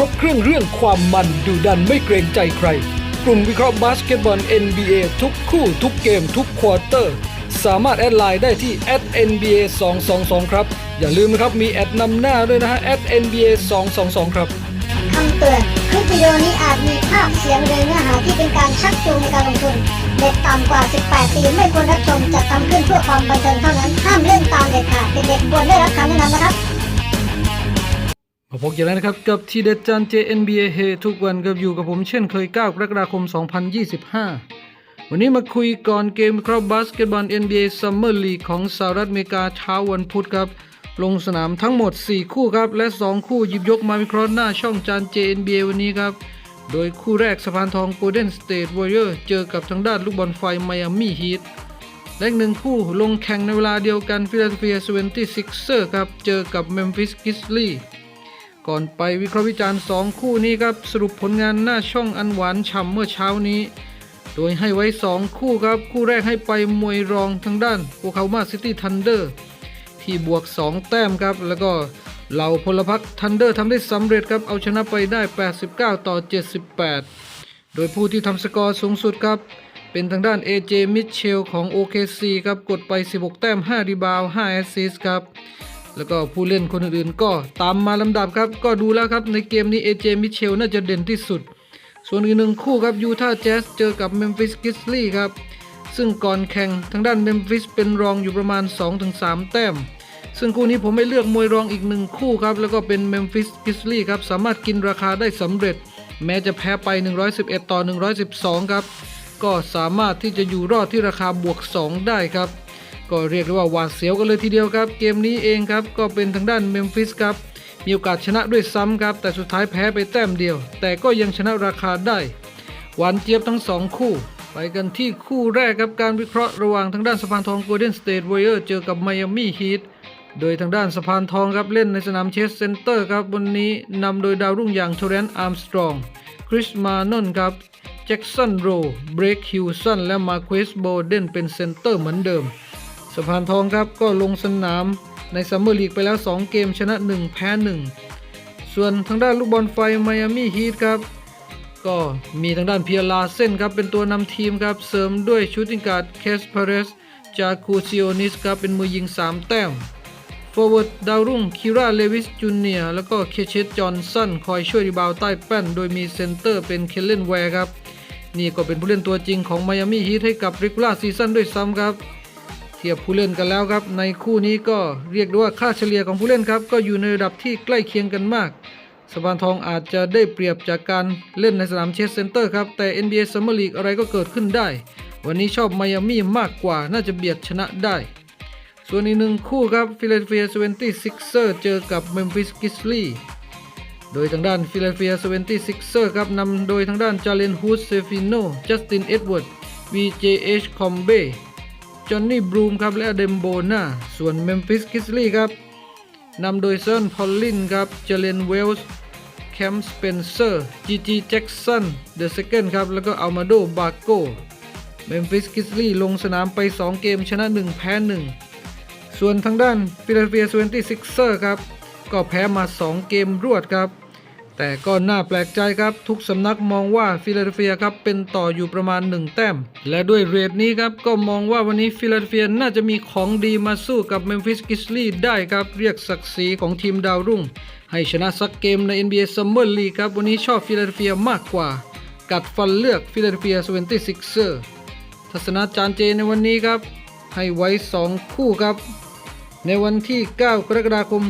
รบเครื่องเรื่องความมันดุดันไม่เกรงใจใคร กลุ่มวิเคราะห์บาสเกตบอล NBA ทุกคู่ทุกเกมทุกควอเตอร์ สามารถแอดไลน์ได้ที่ @nba 222ครับ อย่าลืมนะครับมีแอดนำหน้าด้วยนะฮะ @nba 222ครับคำเตือนคลิปวิดีโอนี้อาจมีภาพเสียงหรือเนื้อหาที่เป็นการชักจูงในการลงทุน เด็กต่ำกว่า 18 ปีไม่ควรรับชมจัดทำขึ้นเพื่อความบันเทิงเท่านั้น ห้ามเล่นตามเด็ดขาดเด็กๆควรได้รับคำแนะนำนะครับ มาพบกันแล้วนะครับกับทีเด็ดจาน JNBA เฮทุกวันกับอยู่กับผมเช่นเคย 9 กรกฎาคม 2025 วันนี้มาคุยก่อนเกมครับบาสเกตบอล NBA Summer League ของสหรัฐอเมริกาเช้าวันพุธครับ ลงสนามทั้งหมด 4 คู่ครับ และ 2 คู่หยิบยกมาวิเคราะห์หน้าช่องจาน JNBA วันนี้ครับ โดยคู่แรกสะพานทอง Golden State Warrior เจอกับทางด้านลูกบอลไฟ Miami Heat และหนึ่งคู่ลงแข่งในเวลาเดียวกัน Philadelphia 76ers ครับเจอกับ Memphis Grizzlies ก่อนไปวิเคราะห์วิจารณ์ 2 คู่นี้ครับ สรุปผลงานหน้าช่องอันหวานฉ่ำเมื่อเช้านี้ โดยให้ไว้ 2 คู่ครับ คู่แรกให้ไปมวยรองทางด้านโอคามาซิตี้ทันเดอร์ที่บวก 2 แต้มครับ แล้วก็เหล่าพลพรรคทันเดอร์ทำได้สำเร็จครับ เอาชนะไปได้ 89 ต่อ 78 โดยผู้ที่ทำสกอร์สูงสุดครับ เป็นทางด้าน AJ มิเชลของ OKC ครับกดไป 16 แต้ม 5 รีบาว 5 แอสซิสต์ครับ แล้วก็ผู้เล่นคนอื่นๆ ก็ตามมาลำดับครับ ก็ดูแล้วครับในเกมนี้ AJ มิเชลน่าจะเด่นที่สุด ส่วนอีกหนึ่งคู่ครับยูทาห์แจ๊สเจอกับเมมฟิสกิสลี่ครับ ซึ่งก่อนแข่งทางด้านเมมฟิสเป็นรองอยู่ประมาณ 2-3 แต้ม ซึ่งคู่นี้ผมไม่เลือกมวยรองอีกหนึ่งคู่ครับ แล้วก็เป็นเมมฟิสกิสลี่ครับ สามารถกินราคาได้สำเร็จ แม้จะแพ้ไป 111 ต่อ 112 ครับ ก็สามารถที่จะอยู่รอดที่ราคาบวก 2 ได้ครับ ก็เรียกได้ว่าหวาดเสียวกันเลยทีเดียวครับ เกมนี้เองครับก็เป็นทางด้านเมมฟิสครับมีโอกาสชนะด้วยซ้ำครับ แต่สุดท้ายแพ้ไปแต้มเดียว แต่ก็ยังชนะราคาได้ หวานเจี๊ยบทั้งสองคู่ ไปกันที่คู่แรกครับการวิเคราะห์ระหว่างทางด้านสะพานทอง Golden State Warrior เจอกับ Miami Heat โดยทางด้านสะพานทองครับเล่นในสนามเชสเซนเตอร์ครับวันนี้นำโดยดาวรุ่งอย่างโทเรนอาร์มสตรองคริสมานนครับแจ็กสันโรเบรกฮิวสันและมาค u สโบเดนเป็นเซนเตอร์เหมือนเดิม สะพานทองครับก็ลงสนามในซัมเมอร์ลีกไปแล้ว 2 เกมชนะ 1 แพ้ 1 ส่วนทางด้านลูกบอลไฟไมอามี่ฮีทครับ ก็มีทางด้านเพียร์ลาเส้นครับ เป็นตัวนำทีมครับ เสริมด้วยชูติงการ์ดเคสเพเรสจาคูซิโอนิสครับ เป็นมือยิง 3 แต้มฟอร์เวิร์ดดาวรุ่งคิราเลวิสจูเนียแล้วก็เคเชตจอห์นสันคอยช่วยรีบาวด์ใต้แป้น โดยมีเซนเตอร์เป็นเคลเลนแวร์ครับ นี่ก็เป็นผู้เล่นตัวจริงของไมอามี่ฮีทให้กับริกูล่าซีซั่นด้วยซ้ำครับ เทียบผู้เล่นกันแล้วครับ ในคู่นี้ก็เรียกได้ว่าค่าเฉลี่ยของผู้เล่นครับ ก็อยู่ในระดับที่ใกล้เคียงกันมากสปานทองอาจจะได้เปรียบจากการเล่นในสนามเชสเซนเตอร์ครับ แต่ NBA Summer League อะไรก็เกิดขึ้นได้ วันนี้ชอบไมอามี่มากกว่าน่าจะเบียดชนะได้ ส่วนอีกหนึ่งคู่ครับ Philadelphia 76ers เจอกับ Memphis g r i z z l i e โดยทางด้าน Philadelphia 76ers ครับนำโดยทางด้านจาเลนฮูดเซฟิโนจัสตินเอ็ดเวิร์ด VJH คอมเบ จอห์นนี่บรูมครับและเดมโบนาส่วนเมมฟิสกิสลี่ครับนำโดยเซิร์นพอลลินครับเจเลนเวลส์แคมป์สเปนเซอร์จีจีแจ็กสันเดอะเซคันครับแล้วก็อัลมาโดบาโกเมมฟิสกิสลี่ลงสนามไป 2 เกมชนะ 1 แพ้ 1 ส่วนทางด้านฟิลาเดลเฟีย 76ers ครับก็แพ้มา 2 เกมรวดครับ แต่ก็น่าแปลกใจครับทุกสำนักมองว่าฟิลาเดลเฟียครับเป็นต่ออยู่ประมาณ 1 แต้ม และด้วยเรทนี้ครับก็มองว่าวันนี้ฟิลาเดลเฟียน่าจะมีของดีมาสู้กับเมมฟิสกิสลีได้ครับ เรียกศักดิ์ศรีของทีมดาวรุ่ง ให้ชนะสักเกมใน NBA Summer League ครับ วันนี้ชอบฟิลาเดลเฟียมากกว่า กัดฟันเลือกฟิลาเดลเฟีย 76ers ทัศนาจารย์เจในวันนี้ครับ ให้ไว้ 2 คู่ครับในวันที่ 9 กรกฎาคม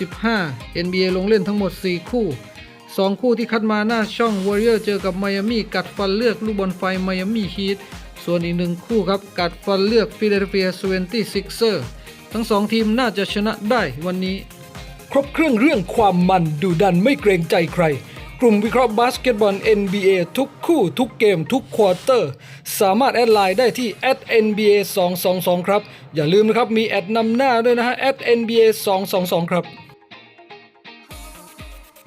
2025 NBA ลงเล่นทั้งหมด 4 คู่ 2 คู่ที่คัดมาหน้าช่อง Warrior เจอกับไมอามี่กัดฟันเลือกลูกบอลไฟไมอามี่ฮีทส่วนอีกหนึ่งคู่ครับกัดฟันเลือกฟิลาเดลเฟีย 76ers ทั้ง2ทีมน่าจะชนะได้วันนี้ ครบเครื่องเรื่องความมันดุดันไม่เกรงใจใคร กลุ่มวิเคราะห์บาสเกตบอล NBA ทุกคู่ทุกเกมทุกควอเตอร์ สามารถแอดไลน์ได้ที่ @nba 222ครับ อย่าลืมนะครับมีแอดนำหน้าด้วยนะฮะ @nba 222ครับ